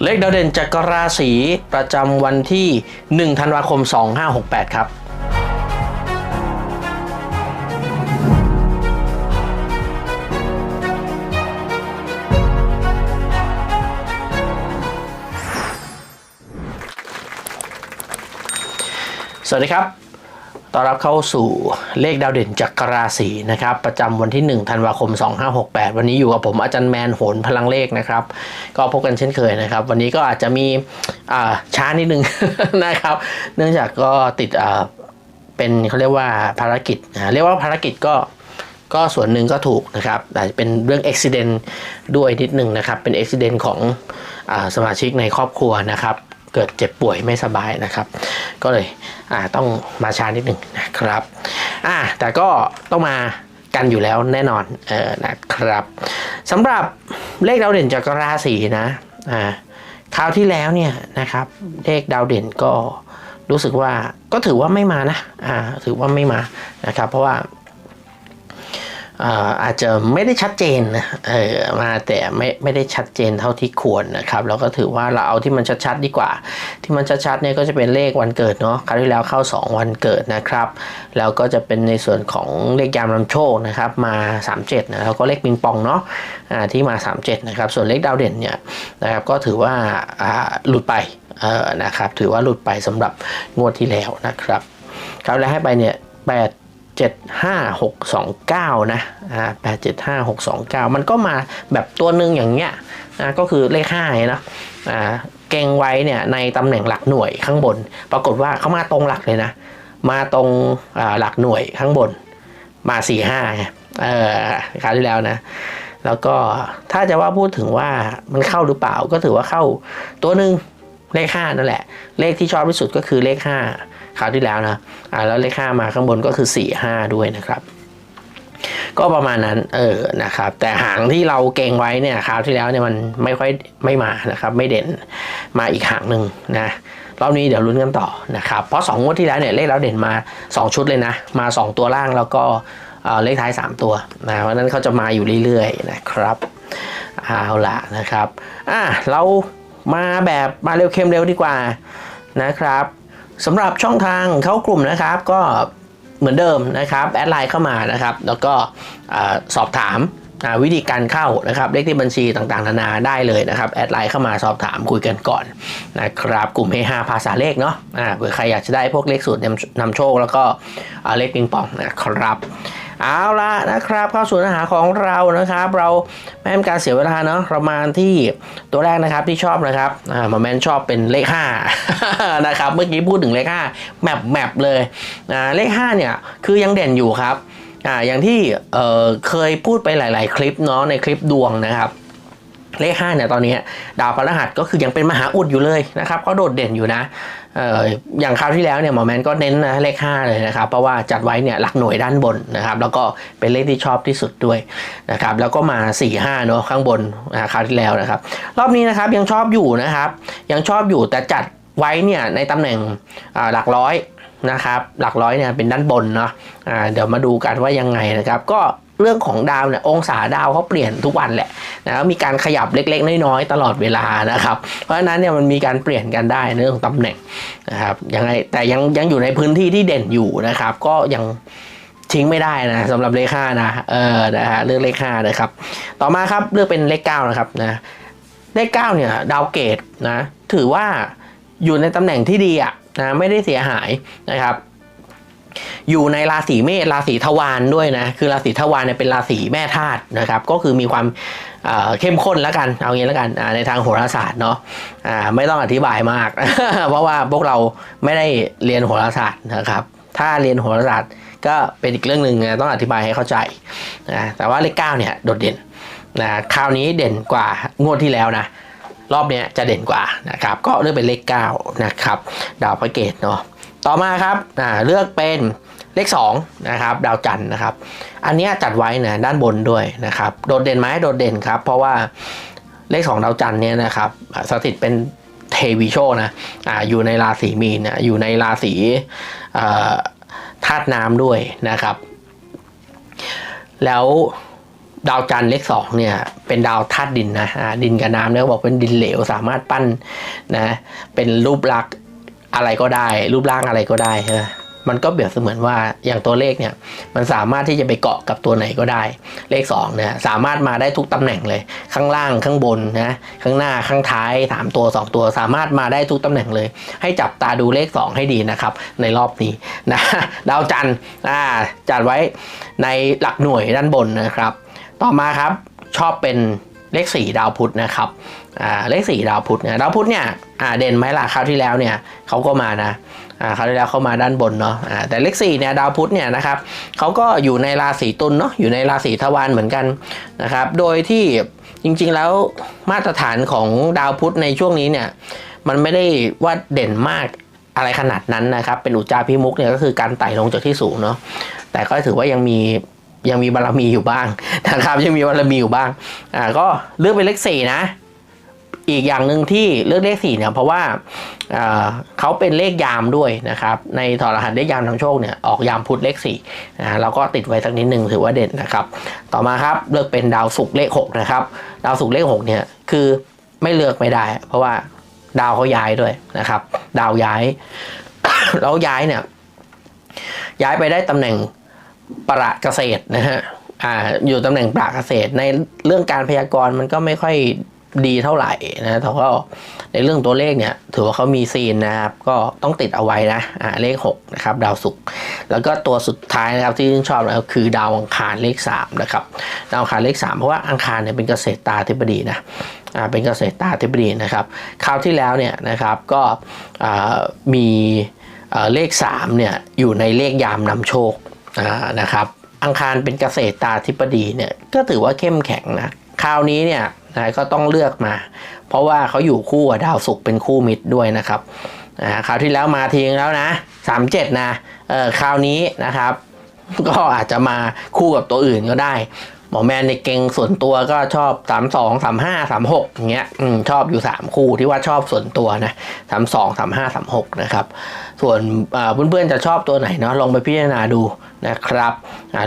เลขดาวเด่นจักรราศีประจำวันที่ 1 ธันวาคม 2568 ครับ สวัสดีครับ ต้อนรับเข้าสู่เลขดาวเด่นจักรราศีนะครับประจำวันที่ 1 ธันวาคม 2568 วันนี้อยู่กับผมอาจารย์แมนโหนพลังเลขนะครับ ก็พบกันเช่นเคยนะครับ วันนี้ก็อาจจะมีช้านิดนึงนะครับ เนื่องจากก็ติดเป็นเขาเรียกว่าภารกิจเรียกว่าภารกิจก็ก็ส่วนหนึ่งก็ถูกนะครับอาจจะเป็นเรื่องอุบิเหตุด้วยนิดนึงนะครับ เป็นอุบิเหตุของอสมาชิกในครอบครัวนะครับ เกิดเจ็บป่วยไม่สบายนะครับ ก็เลยอ่าต้องมาช้านิดหนึ่งนะครับอ่าแต่ก็ต้องมากันอยู่แล้วแน่นอนเออนะครับสำหรับเลขดาวเด่นจากราศีนะอ่าคราวที่แล้วเนี่ยนะครับเลขดาวเด่นก็รู้สึกว่าก็ถือว่าไม่มานะอ่าถือว่าไม่มานะครับ เพราะว่า อาจจะไม่ได้ชัดเจนนะเออมาแต่ไม่ไม่ได้ชัดเจนเท่าที่ควรนะครับแล้วก็ถือว่าเราเอาที่มันชัดๆดีกว่า ที่มันชัดๆเนี่ยก็จะเป็นเลขวันเกิดเนาะคราวที่แล้วเข้า 2 วันเกิดนะครับ แล้วก็จะเป็นในส่วนของเลขยามนำโชคนะครับมา 37นะแล้วก็เลขปิงปองเนาะอ่าที่มา 37นะครับส่วนเลขดาวเด่นเนี่ยนะครับก็ถือว่าหลุดไปนะครับถือว่าหลุดไปสำหรับงวดที่แล้วนะครับคราวแรกให้ไปเนี่ย8 7 5 6 2 9 นะอ่า8 7 5 6 2 9 มันก็มาแบบตัวหนึ่งอย่างเงี้ยนะก็คือเลข5เนาะอ่าเก่งไว้เนี่ยในตำแหน่งหลักหน่วยข้างบน ปรากฏว่าเขามาตรงหลักเลยนะ มาตรงอ่าหลักหน่วยข้างบนมา4ี่ห้าไงเออคราวที่แล้วนะ แล้วก็ถ้าจะว่าพูดถึงว่ามันเข้าหรือเปล่าก็ถือว่าเข้าตัวหนึ่งเลขห้านั่นแหละ เลขที่ชอบที่สุดก็คือเลขห้า คราวที่แล้วนะอ่าแล้วเลขห้ามาข้างบนก็คือสี่ห้าด้วยนะครับ ก็ประมาณนั้นเออนะครับ แต่หางที่เราเก่งไว้เนี่ยคราวที่แล้วเนี่ยมันไม่ค่อยไม่มานะครับ ไม่เด่นมาอีกหางหนึ่งนะรอบนี้เดี๋ยวลุ้นกันต่อนะครับ เพราะ2งวดที่แล้วเนี่ยเลขเราเด่นมา 2 ชุดเลยนะ มา 2 ตัวล่างแล้วก็เอ่อเลขท้าย 3 ตัวนะเพราะฉะนั้นเขาจะมาอยู่เรื่อยๆนะครับเอาละนะครับอะเรามาแบบมาเร็วเข้มเร็วดีกว่านะครับ สำหรับช่องทางเข้ากลุ่มนะครับก็เหมือนเดิมนะครับแอดไลน์เข้ามานะครับแล้วก็อสอบถามวิธีการเข้านะครับเลขที่บัญชีต่างๆนานาได้เลยนะครับแอดไลน์เข้ามาสอบถามคุยกันก่อนนะครับกลุ่มเฮฮาภาษาเลขเนาะเผื่อใครอยากจะได้พวกเลขสูตรนำโชค แล้วก็เลขปิงปองนะครับ เอาละนะครับเข้าสู่เนื้อหาของเรานะครับ เราไม่ให้การเสียเวลาเนาะประมาณที่ตัวแรกนะครับที่ชอบนะครับอ่ามาแมนชอบเป็นเลข5นะครับเมื่อกี้พูดถึงเลข5แมปแมปเลยอ่าเลข5เนี่ยคือยังเด่นอยู่ครับอ่าอย่างที่เอ่อเคยพูดไปหลาย ๆ คลิปเนาะในคลิปดวงนะครับ เลข5เนี่ยตอนนี้ดาวพฤหัสก็คือยังเป็นมหาอุดอยู่เลยนะครับก็โดดเด่นอยู่นะเอ่ออย่างคราวที่แล้วเนี่ยหมอแมนก็เน้นนะเลข5เลยนะครับเพราะว่าจัดไว้เนี่ยหลักหน่วยด้านบนนะครับแล้วก็เป็นเลขที่ชอบที่สุดด้วยนะครับแล้วก็มา 4 5เนาะข้างบนนะคราวที่แล้วนะครับรอบนี้นะครับยังชอบอยู่นะครับยังชอบอยู่แต่จัดไว้เนี่ยในตำแหน่งอ่าหลักร้อย นะครับ หลักร้อยเนี่ยเป็นด้านบนเนาะอ่าเดี๋ยวมาดูกันว่ายังไงนะครับ ก็เรื่องของดาวเนี่ยองศาดาวเขาเปลี่ยนทุกวันแหละนะมีการขยับเล็กๆ น้อยๆตลอดเวลานะครับ เพราะฉะนั้นเนี่ยมันมีการเปลี่ยนกันได้ในเรื่องของตำแหน่งนะครับยังไงแต่ยังยังอยู่ในพื้นที่ที่เด่นอยู่นะครับ ก็ยังทิ้งไม่ได้นะสำหรับเลขห้านะเออนะฮะเลือกเลขห้านะครับ ต่อมาครับเลือกเป็นเลขเก้านะครับนะเลขเก้าเนี่ยดาวเกตนะถือว่าอยู่ในตำแหน่งที่ดีอะ นะไม่ได้เสียหายนะครับ อยู่ในราศีเมษราศีทวารด้วยนะคือราศีทวารเนี่ยเป็นราศีแม่ธาตุนะครับ ก็คือมีความเเข้มข้นแล้วกันเอางี้แล้วกันในทางโหราศาสตร์เนาะไม่ต้องอธิบายมาก เพราะว่าพวกเราไม่ได้เรียนโหราศาสตร์นะครับ ถ้าเรียนโหราศาสตร์ก็เป็นอีกเรื่องหนึ่งนะต้องอธิบายให้เข้าใจนะแต่ว่าเลขเก้าเนี่ยโดดเด่นนะคราวนี้เด่นกว่างวดที่แล้วนะ รอบเนี้ยจะเด่นกว่านะครับ ก็เลือกเป็นเลข9นะครับ ดาวพระเกตเนาะต่อมาครับอ่าเลือกเป็นเลข2นะครับดาวจันทร์นะครับ อันเนี้ยจัดไว้นะด้านบนด้วยนะครับ โดดเด่นไหมโดดเด่นครับ เพราะว่าเลข2ดาวจันทร์เนี่ยนะครับสถิตเป็นเทวีโชนะอ่าอยู่ในราศีมีนนะอยู่ในราศีธาตุน้ำด้วยนะครับ แล้ว ดาวจันทร์เลขสองเนี่ยเป็นดาวธาตุดินนะดินกับน้ำเนี่ยเขาบอกเป็นดินเหลวสามารถปั้นนะเป็นรูปลักษณ์อะไรก็ได้ รูปร่างอะไรก็ได้ใช่ไหมมันก็เปรียบเสมือนว่าอย่างตัวเลขเนี่ยมันสามารถที่จะไปเกาะกับตัวไหนก็ได้ เลข2เนี่ยสามารถมาได้ทุกตำแหน่งเลย ข้างล่างข้างบนนะข้างหน้าข้างท้ายสามตัวสองตัวสามารถมาได้ทุกตำแหน่งเลย ให้จับตาดูเลข 2 ให้ดีนะครับในรอบนี้นะดาวจันทร์จัดไว้ในหลักหน่วยด้านบนนะครับ ต่อมาครับชอบเป็นเลข 4 ดาวพุธนะครับอ่าเลข 4 ดาวพุธเนี่ยดาวพุธเนี่ยอ่าเด่นไหมล่ะคราวที่แล้วเนี่ยเขาก็มานะอ่าคราวที่แล้วเขามาด้านบนเนาะอ่าแต่เลข4เนี่ยดาวพุธเนี่ยนะครับเขาก็อยู่ในราศีตุลเนาะอยู่ในราศีทวารเหมือนกันนะครับโดยที่จริงๆแล้วมาตรฐานของดาวพุธในช่วงนี้เนี่ยมันไม่ได้ว่าเด่นมากอะไรขนาดนั้นนะครับ เป็นอุจจาพิมุกเนี่ยก็คือการไต่ลงจากที่สูงเนาะแต่ก็ถือว่ายังมี ยังมีบารมีอยู่บ้างนะครับ ยังมีบารมีอยู่บ้างอ่าก็เลือกเป็นเลขสี่นะ อีกอย่างหนึ่งที่เลือกเลขสี่เนี่ยเพราะว่าอ่าเขาเป็นเลขยามด้วยนะครับ ในถอดรหัสเลขยามนำโชคเนี่ยออกยามพุธเลขสี่นะเราก็ติดไว้สักนิดหนึ่งถือว่าเด่นนะครับ ต่อมาครับเลือกเป็นดาวศุกร์เลขหกนะครับ ดาวศุกร์เลขหกเนี่ยคือไม่เลือกไม่ได้ เพราะว่าดาวเขาย้ายด้วยนะครับ ดาวย้ายแล้วย้ายเนี่ยย้ายไปได้ตำแหน่ง ประเกษตรนะฮะอ่าอยู่ตำแหน่งประเกษตร ในเรื่องการพยากรณ์มันก็ไม่ค่อยดีเท่าไหร่นะแต่ก็ในเรื่องตัวเลขเนี่ย ถือว่าเขามีซีนนะครับ ก็ต้องติดเอาไว้นะอ่าเลข 6 นะครับ ดาวศุกร์แล้วก็ตัวสุดท้ายนะครับที่ชอบนะครับคือดาวอังคารเลข 3 นะครับ ดาวอังคารเลข 3 เพราะว่าอังคารเนี่ยเป็นเกษตรตาธิบดีนะอ่าเป็นเกษตรตาธิบดีนะครับ คราวที่แล้วเนี่ยนะครับก็อ่ามีเลข3เนี่ยอยู่ในเลขยามนำโชค นะครับ อังคารเป็นเกษตรตาธิปดีเนี่ยก็ถือว่าเข้มแข็งนะคราวนี้เนี่ยนะก็ต้องเลือกมา เพราะว่าเขาอยู่คู่กับดาวศุกร์เป็นคู่มิตรด้วยนะครับอ่าคราวที่แล้วมาทิ้งแล้วนะ37นะเออคราวนี้นะครับ ก็อาจจะมาคู่กับตัวอื่นก็ได้ หมอแมนในเก่งส่วนตัวก็ชอบ3 2 3 5 3 6อย่างเงี้ยอืมชอบอยู่3คู่ที่ว่าชอบส่วนตัวนะ3 2 3 5 3 6นะครับ ส่วนเพื่อนๆจะชอบตัวไหนเนาะลองไปพิจารณาดูนะครับ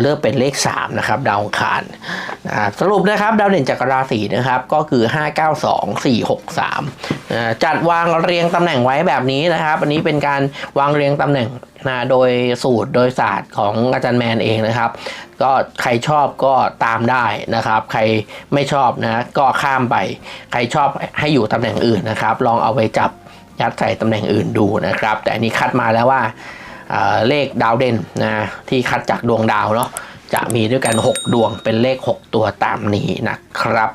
เลือกเป็นเลข3นะครับดาวองคารสรุปนะครับดาวเด่นจากราศีนะครับก็คือ 5 9 2 4 6 3อ่าจัดวางเรียงตำแหน่งไว้แบบนี้นะครับ อันนี้เป็นการวางเรียงตำแหน่ง นะโดยสูตรโดยศาสตร์ของอาจารย์แมนเองนะครับ ก็ใครชอบก็ตามได้นะครับ ใครไม่ชอบนะก็ข้ามไป ใครชอบให้อยู่ตำแหน่งอื่นนะครับ ลองเอาไปจับยัดใส่ตำแหน่งอื่นดูนะครับ แต่อันนี้คัดมาแล้วว่าเอ่อเลขดาวเด่นนะที่คัดจากดวงดาวเนาะจะมีด้วยกัน 6 ดวงเป็นเลข 6 ตัวตามนี้นะครับ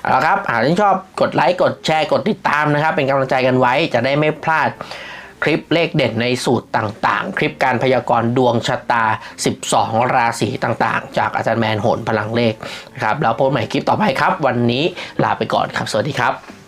เอาละครับหากท่านชอบกดไลค์กดแชร์กดติดตามนะครับ เป็นกำลังใจกันไว้จะได้ไม่พลาด คลิปเลขเด่นในสูตรต่างๆ คลิปการพยากรณ์ดวงชะตา 12 ราศีต่างๆ จากอาจารย์แมนโหนพลังเลขนะครับแล้วพบใหม่คลิปต่อไปครับ วันนี้ลาไปก่อนครับ สวัสดีครับ